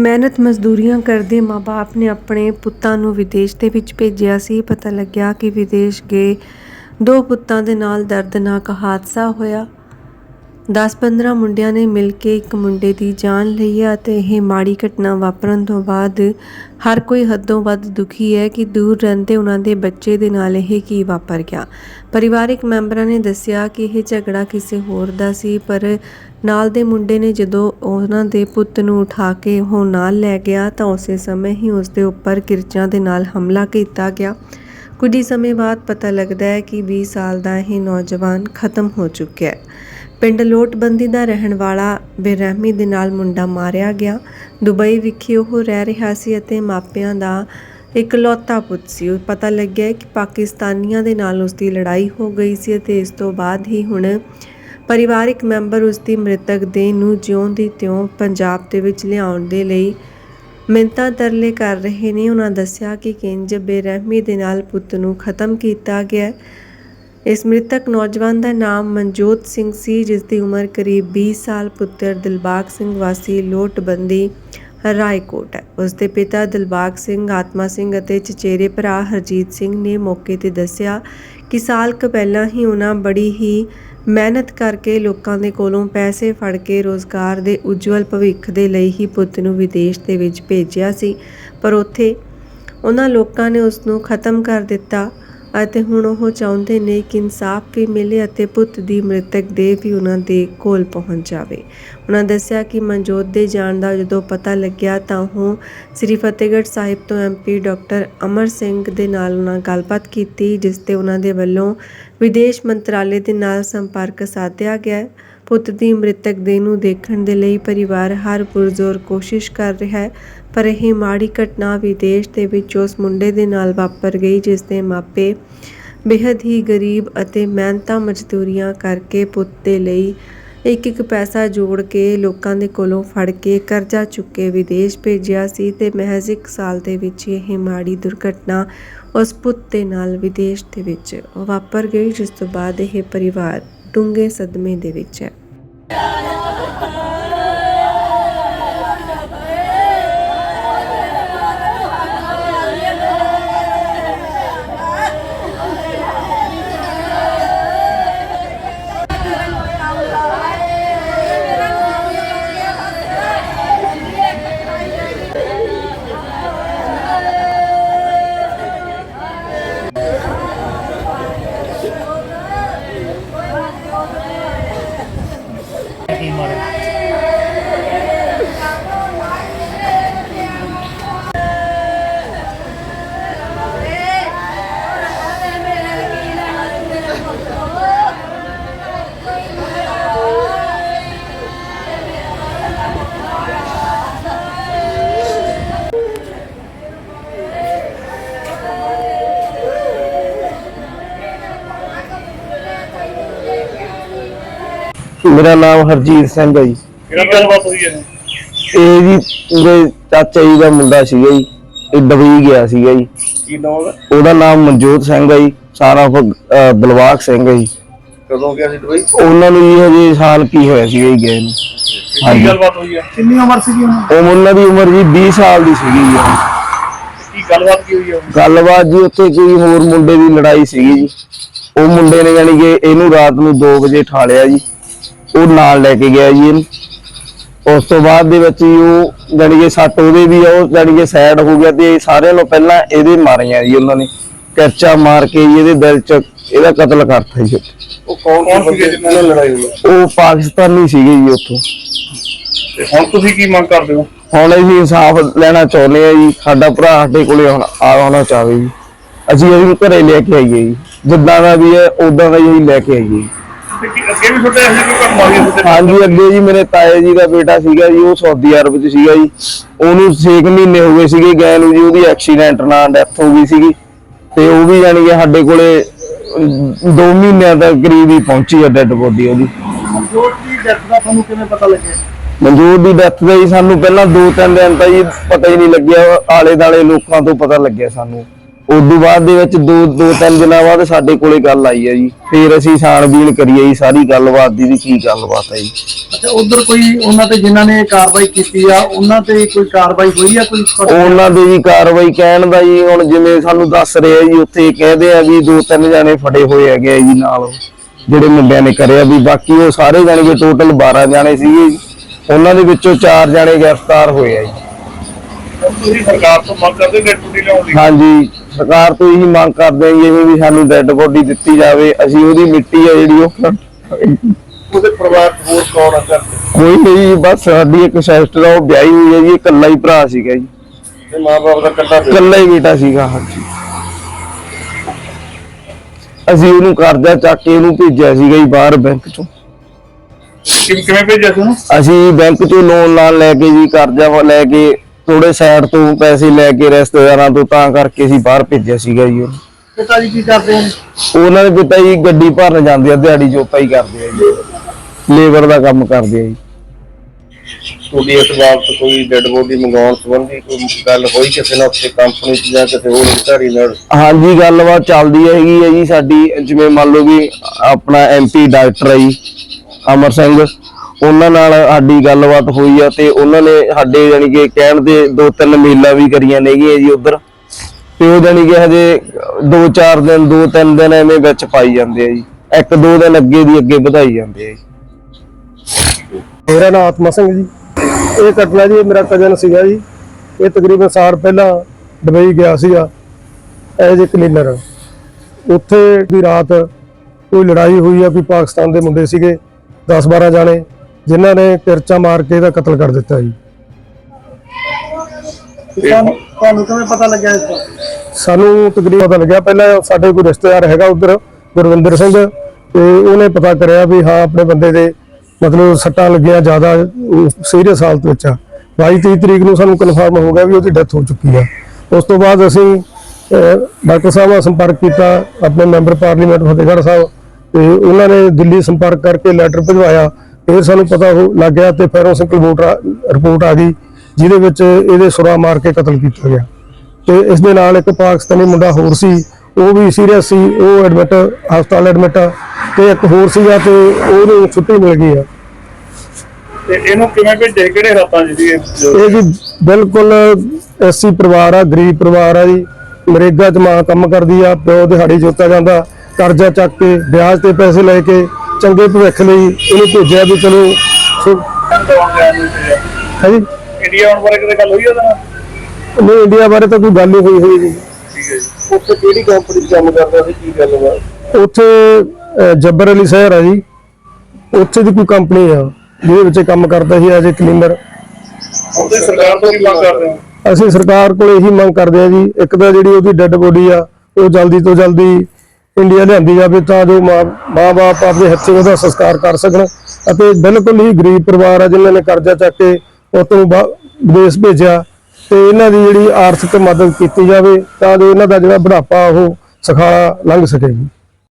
ਮਿਹਨਤ ਮਜ਼ਦੂਰੀਆਂ ਕਰਦੇ ਮਾਪੇ ਨੇ ਆਪਣੇ ਪੁੱਤਾਂ ਨੂੰ ਵਿਦੇਸ਼ ਦੇ ਵਿੱਚ ਭੇਜਿਆ ਸੀ। ਪਤਾ ਲੱਗਿਆ ਕਿ ਵਿਦੇਸ਼ ਗਏ। ਦੋ ਪੁੱਤਾਂ ਦੇ ਨਾਲ ਦਰਦਨਾਕ ਹਾਦਸਾ ਹੋਇਆ। 10-15 ਮੁੰਡਿਆਂ ਨੇ ਮਿਲ ਕੇ ਇੱਕ ਮੁੰਡੇ ਦੀ ਜਾਨ ਲਈ ਹੈ ਅਤੇ ਇਹ ਮਾੜੀ ਘਟਨਾ ਵਾਪਰਨ ਤੋਂ ਬਾਅਦ ਹਰ ਕੋਈ ਹੱਦੋਂ ਵੱਧ ਦੁਖੀ ਹੈ ਕਿ ਦੂਰ ਰਹਿੰਦੇ ਉਹਨਾਂ ਦੇ ਬੱਚੇ ਦੇ ਨਾਲ ਇਹ ਕੀ ਵਾਪਰ ਗਿਆ। ਪਰਿਵਾਰਿਕ ਮੈਂਬਰਾਂ ਨੇ ਦੱਸਿਆ ਕਿ ਇਹ ਝਗੜਾ ਕਿਸੇ ਹੋਰ ਦਾ ਸੀ, ਪਰ ਨਾਲ ਦੇ ਮੁੰਡੇ ਨੇ ਜਦੋਂ ਉਹਨਾਂ ਦੇ ਪੁੱਤ ਨੂੰ ਉਠਾ ਕੇ ਉਹ ਨਾਲ ਲੈ ਗਿਆ ਤਾਂ ਉਸੇ ਸਮੇਂ ਹੀ ਉਸ ਦੇ ਉੱਪਰ ਕਿਰਚਾਂ ਦੇ ਨਾਲ ਹਮਲਾ ਕੀਤਾ ਗਿਆ। ਕੁਝ ਹੀ ਸਮੇਂ ਬਾਅਦ ਪਤਾ ਲੱਗਦਾ ਹੈ ਕਿ 20 ਸਾਲ ਦਾ ਇਹ ਨੌਜਵਾਨ ਖਤਮ ਹੋ ਚੁੱਕਿਆ ਹੈ। ਪਿੰਡ ਲੋਟਬੰਦੀ ਦਾ ਰਹਿਣ ਵਾਲਾ ਬੇਰਹਿਮੀ ਦੇ ਨਾਲ ਮੁੰਡਾ ਮਾਰਿਆ ਗਿਆ। ਦੁਬਈ ਵਿਖੇ ਉਹ ਰਹਿ ਰਿਹਾ ਸੀ ਅਤੇ ਮਾਪਿਆਂ ਦਾ ਇਕਲੌਤਾ ਪੁੱਤ ਸੀ। ਪਤਾ ਲੱਗਿਆ ਕਿ ਪਾਕਿਸਤਾਨੀਆਂ ਦੇ ਨਾਲ ਉਸ ਦੀ ਲੜਾਈ ਹੋ ਗਈ ਸੀ ਅਤੇ ਇਸ ਤੋਂ ਬਾਅਦ ਹੀ ਹੁਣ ਪਰਿਵਾਰਿਕ ਮੈਂਬਰ ਉਸ ਦੀ ਮ੍ਰਿਤਕ ਦੇਹ ਨੂੰ ਜਿਉਂ ਦੀ ਤਿਉਂ ਪੰਜਾਬ ਦੇ ਵਿੱਚ ਲਿਆਉਣ ਦੇ ਲਈ ਮਿੰਤਾਂ ਤਰਲੇ ਕਰ ਰਹੇ ਨੇ। ਉਹਨਾਂ ਦੱਸਿਆ ਕਿ ਕਿੰਜ ਬੇਰਹਿਮੀ ਦੇ ਨਾਲ ਪੁੱਤ ਨੂੰ ਖਤਮ ਕੀਤਾ ਗਿਆ ਇਸ ਮ੍ਰਿਤਕ ਨੌਜਵਾਨ ਦਾ ਨਾਮ ਮਨਜੋਤ ਸਿੰਘ ਸੀ ਜਿਸ ਦੀ ਉਮਰ ਕਰੀਬ 20 ਸਾਲ ਪੁੱਤਰ ਦਿਲਬਾਗ ਸਿੰਘ ਵਾਸੀ ਲੋਟਬੰਦੀ ਰਾਏਕੋਟ ਹੈ। ਉਸ ਦੇ ਪਿਤਾ ਦਿਲਬਾਗ ਸਿੰਘ, ਆਤਮਾ ਸਿੰਘ ਅਤੇ ਚਚੇਰੇ ਭਰਾ ਹਰਜੀਤ ਸਿੰਘ ਨੇ ਮੌਕੇ ਤੇ ਦੱਸਿਆ ਕਿ ਸਾਲ ਕੁ ਪਹਿਲਾਂ ਹੀ ਉਹਨਾਂ ਬੜੀ ਹੀ ਮਿਹਨਤ ਕਰਕੇ ਲੋਕਾਂ ਦੇ ਕੋਲੋਂ ਪੈਸੇ ਫੜ ਕੇ ਰੋਜ਼ਗਾਰ ਦੇ ਉਜਵਲ ਭਵਿੱਖ ਦੇ ਲਈ ਹੀ ਪੁੱਤ ਨੂੰ ਵਿਦੇਸ਼ ਦੇ ਵਿੱਚ ਭੇਜਿਆ ਸੀ। ਪਰ ਉੱਥੇ ਉਹਨਾਂ ਲੋਕਾਂ ਨੇ ਉਸ ਨੂੰ ਖਤਮ ਕਰ ਦਿੱਤਾ। ਅਤੇ ਹੁਣ ਉਹ ਚਾਹੁੰਦੇ ਨੇ ਕਿ ਇਨਸਾਫ ਵੀ ਮਿਲੇ ਅਤੇ ਪੁੱਤ ਦੀ ਮ੍ਰਿਤਕ ਦੇਹ ਵੀ ਉਹਨਾਂ ਦੇ ਕੋਲ ਪਹੁੰਚ ਜਾਵੇ। ਉਹਨਾਂ ਦੱਸਿਆ ਕਿ ਮਨਜੋਤ ਦੇ ਜਾਣ ਦਾ ਜਦੋਂ ਪਤਾ ਲੱਗਿਆ ਤਾਂ ਉਹ ਸ੍ਰੀ ਫਤਿਹਗੜ੍ਹ ਸਾਹਿਬ ਤੋਂ ਐਮਪੀ ਡਾਕਟਰ ਅਮਰ ਸਿੰਘ ਦੇ ਨਾਲ ਉਹਨਾਂ ਗੱਲਬਾਤ ਕੀਤੀ, ਜਿਸ ਤੇ ਉਹਨਾਂ ਦੇ ਵੱਲੋਂ ਵਿਦੇਸ਼ ਮੰਤਰਾਲੇ ਦੇ ਨਾਲ ਸੰਪਰਕ ਸਾਧਿਆ ਗਿਆ। ਪੁੱਤ ਦੀ ਮ੍ਰਿਤਕ ਦੇਹ ਨੂੰ ਦੇਖਣ ਦੇ ਲਈ ਪਰਿਵਾਰ ਹਰ ਪੁਰਜ਼ੋਰ ਕੋਸ਼ਿਸ਼ ਕਰ ਰਿਹਾ ਹੈ, ਪਰ ਇਹ ਮਾੜੀ ਘਟਨਾ ਵਿਦੇਸ਼ ਦੇ ਵਿੱਚ ਉਸ ਮੁੰਡੇ ਦੇ ਨਾਲ ਵਾਪਰ ਗਈ, ਜਿਸ ਦੇ ਮਾਪੇ ਬੇहद ਹੀ ਗਰੀਬ ਅਤੇ ਮਿਹਨਤਾਂ ਮਜ਼ਦੂਰੀਆਂ ਕਰਕੇ ਪੁੱਤ ਦੇ ਲਈ ਇੱਕ ਇੱਕ ਪੈਸਾ ਜੋੜ ਕੇ ਲੋਕਾਂ ਦੇ ਕੋਲੋਂ ਫੜ ਕੇ ਕਰਜ਼ਾ ਚੁੱਕੇ ਵਿਦੇਸ਼ ਭੇਜਿਆ ਸੀ ਤੇ ਮਹਿਜ਼ ਇੱਕ ਸਾਲ ਦੇ ਵਿੱਚ ਇਹ ਮਾੜੀ ਦੁਰਘਟਨਾ ਉਸ ਪੁੱਤ ਦੇ ਨਾਲ ਵਿਦੇਸ਼ ਦੇ ਵਿੱਚ ਵਾਪਰ ਗਈ, ਜਿਸ ਤੋਂ ਬਾਅਦ ਇਹ ਪਰਿਵਾਰ ਡੂੰਘੇ ਸਦਮੇ ਦੇ ਵਿੱਚ ਹੈ। ਕੀ ਮੇਰਾ ਨਾਮ ਹਰਜੀਤ ਸਿੰਘ ਹੈ ਜੀ। ਕੀ ਗੱਲਬਾਤ ਹੋਈ ਹੈ? ਇਹ ਜੀ ਮੇਰੇ ਚਾਚਾ ਜੀ ਦਾ ਮੁੰਡਾ ਸੀਗਾ ਜੀ। ਇਹ ਦਬਈ ਗਿਆ ਸੀਗਾ ਜੀ। ਕੀ ਨਾਮ ਹੈ? ਉਹਦਾ ਨਾਮ ਮਨਜੋਤ ਸਿੰਘ ਹੈ ਜੀ। ਸਾਰਾ ਬਲਵਾਗ ਸਿੰਘ ਹੈ ਜੀ। ਕਦੋਂ ਗਿਆ ਸੀ ਦੁਬਈ ਉਹਨਾਂ ਨੂੰ ਜੀ ਹਜੇ ਸਾਲ ਕੀ ਹੋਇਆ ਸੀਗਾ ਜੀ ਗਏ ਨੂੰ। ਕੀ। ਗੱਲਬਾਤ ਹੋਈ ਹੈ? ਕਿੰਨੀ ਉਮਰ ਸੀ ਉਹਨਾਂ ਉਹ ਉਹਨਾਂ ਦੀ ਉਮਰ ਜੀ 20 ਸਾਲ ਦੀ ਸੀਗੀ ਜੀ। ਕੀ ਗੱਲਬਾਤ ਕੀ ਹੋਈ ਹੈ ਗੱਲਬਾਤ ਜੀ ਉੱਥੇ ਕੋਈ ਹੋਰ ਮੁੰਡੇ ਦੀ ਲੜਾਈ ਸੀਗੀ ਜੀ। ਉਹ ਮੁੰਡੇ ਨੇ ਯਾਨੀ ਕਿ ਇਹਨੂੰ ਰਾਤ ਨੂੰ 2 ਵਜੇ ਠਾਲਿਆ ਜੀ। ਉਹ ਨਾਲ ਲੈ ਕੇ ਗਿਆ ਜੀ ਇਹਨੂੰ। ਉਸ ਤੋਂ ਬਾਅਦ ਦੇ ਵਿੱਚ ਉਹ ਜਾਣੀ ਕਿ ਸੱਟ ਉਹਦੇ ਵੀ ਆ ਉਹ ਜਾਣੀ ਕਿ ਸਾਈਡ ਹੋ ਗਿਆ ਤੇ ਸਾਰਿਆਂ ਨੂੰ ਪਹਿਲਾਂ ਇਹਦੇ ਮਾਰੀਆਂ ਜੀ ਉਹਨਾਂ ਨੇ। ਕਰਚਾ ਮਾਰ ਕੇ ਜੀ ਇਹਦੇ ਦਿਲ 'ਚ ਇਹਦਾ ਕਤਲ ਕਰਤਾ ਜੀ। ਉਹ ਕੌਣ ਸੀਗੇ ਜਿਨ੍ਹਾਂ ਨਾਲ ਲੜਾਈ ਹੋਈ? ਉਹ ਪਾਕਿਸਤਾਨੀ ਸੀਗੇ ਜੀ ਉੱਥੋਂ। ਤੇ ਹੁਣ ਤੁਸੀਂ ਕੀ ਮੰਗ ਕਰਦੇ ਹੋ? ਹੁਣ ਅਸੀਂ ਇਨਸਾਫ ਲੈਣਾ ਚਾਹੁੰਦੇ ਆ ਜੀ ਸਾਡਾ ਭਰਾ ਸਾਡੇ ਕੋਲੇ ਹੁਣ ਆਉਣਾ ਚਾਹਵੇ ਜੀ। ਅਸੀਂ ਇਹਨੂੰ ਘਰੇ ਲੈ ਕੇ ਆਈਏ ਜੀ। ਜਿੱਦਾਂ ਦਾ ਵੀ ਹੈ ਉਦਾਂ ਦਾ ਹੀ ਲੈ ਕੇ ਆਈਏ। ਤੇ ਕੀ ਅੱਗੇ ਵੀ ਤੁਹਾਡੇ ਇਹੋ ਜਿਹੀ ਕੋਈ ਘਟਨਾ ਹੋਈ ਹੈ ਤੁਹਾਡੇ ਨਾਲ? ਹਾਂਜੀ ਅੱਗੇ ਜੀ ਮੇਰੇ ਤਾਏ ਜੀ ਦਾ ਬੇਟਾ ਸੀਗਾ ਜੀ ਉਹ ਸਾਊਦੀ ਅਰਬ 'ਚ ਸੀਗਾ ਜੀ। ਉਹਨੂੰ 6 ਮਹੀਨੇ ਹੋ ਗਏ ਸੀਗੇ ਗਏ ਨੂੰ ਜੀ ਉਹਦੀ ਐਕਸੀਡੈਂਟ ਨਾਲ ਡੈਥ ਹੋ ਗਈ ਸੀਗੀ। ਤੇ ਉਹ ਵੀ ਜਾਣੀ ਕਿ ਸਾਡੇ ਕੋਲੇ 2 ਮਹੀਨਿਆਂ ਦਾ ਕਰੀਬ ਹੀ ਪਹੁੰਚੀ ਹੈ ਡੈੱਡ ਬੋਡੀ ਉਹਦੀ। ਮਨਜੋਤ ਦੀ ਡੈਥ ਦਾ ਤੁਹਾਨੂੰ ਕਿਵੇਂ ਪਤਾ ਲੱਗਿਆ? ਮਨਜੂਰ ਦੀ ਡੈਥ ਦਾ ਜੀ ਸਾਨੂੰ ਪਹਿਲਾਂ 2-3 ਦਿਨ ਤਾਂ ਜੀ ਪਤਾ ਹੀ ਨਹੀਂ ਲੱਗਿਆ ਆਲੇ ਦਾਲੇ ਲੋਕਾਂ ਤੋਂ ਪਤਾ ਲੱਗਿਆ ਸਾਨੂੰ। ਉਦੋਂ ਬਾਅਦ ਦੇ ਵਿੱਚ ਦੋ ਦੋ ਤਿੰਨ ਦਿਨਾਂ ਬਾਅਦ ਸਾਡੇ ਕੋਲੇ ਗੱਲ ਆਈ ਹੈ ਜੀ। ਫਿਰ ਅਸੀਂ ਛਾਣਬੀਣ ਕਰੀਏ ਜੀ ਸਾਰੀ ਗੱਲਬਾਤ ਦੀ ਵੀ ਕੀ ਗੱਲਬਾਤ ਹੈ ਜੀ। ਅੱਛਾ ਉਧਰ ਕੋਈ ਉਹਨਾਂ ਤੇ ਜਿਨ੍ਹਾਂ ਨੇ ਕਾਰਵਾਈ ਕੀਤੀ ਆ ਉਹਨਾਂ ਤੇ ਕੋਈ ਕਾਰਵਾਈ ਹੋਈ ਆ ਕੋਈ ਉਹਨਾਂ ਦੀ ਵੀ ਕਾਰਵਾਈ ਕਹਿਣ ਦਾ ਜੀ ਹੁਣ ਜਿਵੇਂ ਸਾਨੂੰ ਦੱਸ ਰਹੇ ਆ ਜੀ ਉੱਥੇ ਕਹਿੰਦੇ ਆ ਵੀ ਦੋ ਤਿੰਨ ਜਾਣੇ ਫੜੇ ਹੋਏ ਹੈਗੇ ਆ ਜੀ ਨਾਲ। ਜਿਹੜੇ ਮੁੰਡਿਆਂ ਨੇ ਕਰਿਆ ਵੀ ਬਾਕੀ ਉਹ ਸਾਰੇ ਜਾਣੇ ਟੋਟਲ 12 ਜਾਣੇ ਸੀਗੇ ਜੀ। ਉਹਨਾਂ ਦੇ ਵਿੱਚੋਂ 4 ਜਾਣੇ ਗ੍ਰਿਫਤਾਰ ਹੋਏ ਆ ਜੀ। ਤੁਸੀਂ ਸਰਕਾਰ ਤੋਂ ਮੰਗ ਕਰਦੇ ਡੈਡ ਬੋਡੀ ਲਿਆਉਣ ਦੀ? ਹਾਂਜੀ। ਸਰਕਾਰ ਤੋਂ ਇਹੀ ਮੰਗ ਕਰਦੇ ਆ ਜੀ ਵੀ ਸਾਨੂੰ ਡੈੱਡ ਬੋਡੀ ਦਿੱਤੀ ਜਾਵੇ ਅਸੀਂ ਉਹਦੀ ਮਿੱਟੀ ਆ ਜਿਹੜੀ ਉਹ ਉਹਦੇ ਪਰਿਵਾਰ 'ਚ ਹੋਰ ਕੌਣ ਆ ਘਰ 'ਚ? ਕੋਈ ਨਹੀਂ ਬਸ ਸਾਡੀ ਇੱਕ ਸਿਸਟਰ ਆ ਉਹ ਵਿਆਹੀ ਹੋਈ ਹੈ ਜੀ ਇਕੱਲਾ ਹੀ ਭਰਾ ਸੀਗਾ ਜੀ। ਤੇ ਮਾਂ-ਬਾਪ ਦਾ ਕੱਲਾ ਬੇਟਾ। ਇਕੱਲਾ ਹੀ ਬੇਟਾ ਸੀਗਾ ਹਾਂਜੀ। ਅਸੀਂ ਉਹਨੂੰ ਕਰਜ਼ਾ ਚੱਕ ਕੇ ਉਹਨੂੰ ਭੇਜਿਆ ਸੀਗਾ ਜੀ ਬਾਹਰ ਬੈਂਕ ਚੋਂ। ਕਿਵੇਂ ਕਿਵੇਂ ਭੇਜਿਆ ਉਹਨੂੰ? ਅਸੀਂ ਬੈਂਕ ਚੋਂ ਲੋਨ ਲਾਣ ਲੈ ਕੇ ਜੀ ਕਰਜ਼ਾ ਵਾ ਲੈ ਕੇ ਥੋੜੇ ਸਾਈਡ ਤੋਂ ਪੈਸੇ ਲੈ ਕੇ ਰਿਸ਼ਤੇਦਾਰਾਂ ਤੋਂ ਤਾਂ ਕਰਕੇ ਅਸੀਂ ਬਾਹਰ ਭੇਜਿਆ ਸੀਗਾ ਜੀ ਉਹਨੂੰ। ਪਿਤਾ ਜੀ ਕੀ ਕਰਦੇ ਆ ਉਹਨਾਂ ਦੇ ਪਿਤਾ ਜੀ ਗੱਡੀ ਭਰਨ ਜਾਂਦੇ ਆ ਦਿਹਾੜੀ ਜੋਤਾ ਹੀ ਕਰਦੇ ਆ ਜੀ। ਲੇਬਰ ਦਾ ਕੰਮ ਕਰਦੇ ਆ ਜੀ। ਤੁਹਾਡੀ ਇਸ ਬਾਬਤ ਕੋਈ ਡੈਡ ਬੋਡੀ ਮੰਗਾਉਣ ਸੰਬੰਧੀ ਕੋਈ ਗੱਲ ਹੋਈ ਕਿਸੇ ਨਾਲ ਉੱਥੇ ਕੰਪਨੀ 'ਚ ਜਾਂ ਕਿਸੇ ਹੋਰ ਅਧਿਕਾਰੀ ਨਾਲ? ਹਾਂਜੀ ਗੱਲਬਾਤ ਚੱਲਦੀ ਹੈਗੀ ਹੈ ਜੀ ਸਾਡੀ। ਜਿਵੇਂ ਮੰਨ ਲਓ ਵੀ ਆਪਣਾ ਐਮਪੀ ਡਾਕਟਰ ਹੈ ਜੀ ਅਮਰ ਸਿੰਘ। ਉਹਨਾਂ ਨਾਲ ਸਾਡੀ ਗੱਲਬਾਤ ਹੋਈ ਆ ਤੇ ਉਹਨਾਂ ਨੇ ਸਾਡੇ ਜਾਨੀ ਕਿ ਕਹਿਣ ਦੇ ਦੋ ਤਿੰਨ ਮੇਲਾਂ ਵੀ ਕਰੀਆਂ ਨੇਗੀਆਂ ਜੀ ਉਧਰ। ਤੇ ਉਹ ਜਾਨੀ ਕਿ ਹਜੇ ਦੋ ਚਾਰ ਦਿਨ, ਦੋ ਤਿੰਨ ਦਿਨ ਐਵੇਂ ਵਿੱਚ ਪਾਈ ਜਾਂਦੇ ਆ ਜੀ। ਇੱਕ ਦੋ ਦਿਨ ਅੱਗੇ ਦੀ ਅੱਗੇ ਵਧਾਈ ਜਾਂਦੇ ਆ ਜੀ। ਮੇਰਾ ਨਾਮ ਆਤਮਾ ਸਿੰਘ ਜੀ। ਇਹ ਘਟਨਾ ਜੀ ਮੇਰਾ ਕਜ਼ਨ ਸੀਗਾ ਜੀ। ਇਹ ਤਕਰੀਬਨ ਸਾਲ ਪਹਿਲਾਂ ਦੁਬਈ ਗਿਆ ਸੀਗਾ ਐਜ਼ ਅ ਕਲੀਨਰ। ਉੱਥੇ ਵੀ ਰਾਤ ਕੋਈ ਲੜਾਈ ਹੋਈ ਆ ਵੀ ਪਾਕਿਸਤਾਨ ਦੇ ਮੁੰਡੇ ਸੀਗੇ 10-12 ਜਾਣੇ। ਜਿਨ੍ਹਾਂ ਨੇ ਕਿਰਚਾ ਮਾਰ ਕੇ ਇਹਦਾ ਕਤਲ ਕਰ ਦਿੱਤਾ ਜੀ। ਤੁਹਾਨੂੰ ਤੁਹਾਨੂੰ ਕਿਵੇਂ ਪਤਾ ਲੱਗਿਆ ਇਸ ਦਾ ਸਾਨੂੰ ਤਕਰੀਬਨ ਪਤਾ ਲੱਗਿਆ ਪਹਿਲਾਂ ਸਾਡੇ ਕੋਈ ਰਿਸ਼ਤੇਦਾਰ ਹੈਗਾ ਉਧਰ ਗੁਰਵਿੰਦਰ ਸਿੰਘ ਤੇ ਉਹਨੇ ਪਤਾ ਕਰਿਆ ਵੀ ਹਾਂ ਆਪਣੇ ਬੰਦੇ ਦੇ ਮਤਲਬ ਸੱਟਾਂ ਲੱਗੀਆਂ ਜ਼ਿਆਦਾ ਸੀਰੀਅਸ ਹਾਲਤ ਵਿੱਚ ਆ। 22 23 ਤਰੀਕ ਨੂੰ ਸਾਨੂੰ ਕਨਫਰਮ ਹੋ ਗਿਆ ਵੀ ਉਹਦੀ ਡੈਥ ਹੋ ਚੁੱਕੀ ਆ। ਉਸ ਤੋਂ ਬਾਅਦ ਅਸੀਂ ਡਾਕਟਰ ਸਾਹਿਬ ਨਾਲ ਸੰਪਰਕ ਕੀਤਾ ਆਪਣੇ ਮੈਂਬਰ ਪਾਰਲੀਮੈਂਟ ਫਤਿਹਗੜ੍ਹ ਸਾਹਿਬ ਤੇ ਉਹਨਾਂ ਨੇ ਦਿੱਲੀ ਸੰਪਰਕ ਕਰਕੇ ਲੈਟਰ ਭਿਜਵਾਇਆ। ਫਿਰ ਸਾਨੂੰ ਪਤਾ ਹੋ ਲੱਗ ਗਿਆ ਤੇ ਫੈਰੋਸਿਕਲ ਰਿਪੋਰਟ ਆ ਗਈ ਜਿਹਦੇ ਵਿੱਚ ਇਹਦੇ ਸੁਰਾ ਮਾਰ ਕੇ ਕਤਲ ਕੀਤਾ ਗਿਆ। ਤੇ ਇਸ ਦੇ ਨਾਲ ਇੱਕ ਪਾਕਿਸਤਾਨੀ ਮੁੰਡਾ ਹੋਰ ਸੀ ਉਹ ਵੀ ਸੀਰੀਅਸ ਸੀ ਉਹ ਐਡਮਿਟ ਹਸਪਤਾਲ ਐਡਮਿਟ ਤੇ ਇੱਕ ਹੋਰ ਸੀਗਾ ਤੇ ਉਹਨੂੰ ਛੁੱਟੀ ਮਿਲ ਗਈ ਆ। ਤੇ ਇਹਨੂੰ ਕਿਵੇਂ ਭੇਜੇ? ਕਿਹੜੇ ਹਾਲਾਤਾਂ 'ਚ ਸੀ ਇਹ ਜੋ- ਬਿਲਕੁਲ ਐਸੀ ਪਰਿਵਾਰ ਆ ਗਰੀਬ ਪਰਿਵਾਰ ਆ ਜੀ ਨਰੇਗਾ ਚ ਮਾਂ ਕੰਮ ਕਰਦੀ ਆ ਪਿਓ ਦਿਹਾੜੀ ਜੋਤਾ ਜਾਂਦਾ ਕਰਜ਼ਾ ਚੱਕ ਕੇ ਵਿਆਜ ਤੇ ਪੈਸੇ ਲੈ ਕੇ ਚੰਗੇ ਭਵਿੱਖ ਲਈ ਇਹਨੂੰ ਭੇਜਿਆ ਵੀ ਚਲੋ ਸੋ ਦੌੜ ਗਿਆ ਨਹੀਂ ਸੀਗਾ। ਹੈ ਜੀ ਇੰਡੀਆ ਆਉਣ ਬਾਰੇ ਕਿਤੇ ਗੱਲ ਹੋਈ ਉਹਦੇ ਨਾਲ? ਨਹੀਂ ਇੰਡੀਆ ਬਾਰੇ ਤਾਂ ਕੋਈ ਗੱਲ ਹੀ ਹੋਈ ਹੋਈ ਜੀ ਠੀਕ ਹੈ ਜੀ। ਉੱਥੇ ਕਿਹੜੀ ਕੰਪਨੀ 'ਚ ਕੰਮ ਕਰਦਾ ਸੀ? ਕੀ ਗੱਲ ਵਾ ਉੱਥੇ ਅਹ, ਜੱਬਰ ਅਲੀ ਸ਼ਹਿਰ ਆ ਜੀ। ਉੱਥੇ ਦੀ ਕੋਈ ਕੰਪਨੀ ਆ ਜਿਹਦੇ ਵਿੱਚ ਕੰਮ ਕਰਦਾ ਸੀ ਐਜ਼ ਅ ਕਲੀਨਰ ਉਹਦੇ ਸਰਕਾਰ ਤੋਂ ਕੀ ਮੰਗ ਕਰਦੇ ਹੋ? ਅਸੀਂ ਸਰਕਾਰ ਕੋਲ ਇਹੀ ਮੰਗ ਕਰਦੇ ਆ ਜੀ ਇੱਕ ਤਾਂ ਜਿਹੜੀ ਉਹਦੀ ਡੈੱਡ ਬੋਡੀ ਆ ਉਹ ਜਲਦੀ ਤੋਂ ਜਲਦੀ ਇੰਡੀਆ ਲਿਆਂਦੀ ਜਾਵੇ ਤਾਂ ਜੋ ਮਾਂ ਬਾਪ ਆਪਣੇ ਹੱਥੀਂ ਉਹਦਾ ਸੰਸਕਾਰ ਕਰ ਸਕਣ ਅਤੇ ਬਿਲਕੁਲ ਹੀ ਗਰੀਬ ਪਰਿਵਾਰ ਆ ਜਿਨ੍ਹਾਂ ਨੇ ਕਰਜ਼ਾ ਚੱਕ ਕੇ ਉਤੋਂ ਵਿਦੇਸ਼ ਭੇਜਿਆ ਤੇ ਇਹਨਾਂ ਦੀ ਜਿਹੜੀ ਆਰਥਿਕ ਮਦਦ ਕੀਤੀ ਜਾਵੇ ਤਾਂ ਜੋ ਇਹਨਾਂ ਦਾ ਜਿਹੜਾ ਬੁਢਾਪਾ ਉਹ ਸੁਖਾਲਾ ਲੰਘ ਸਕੇ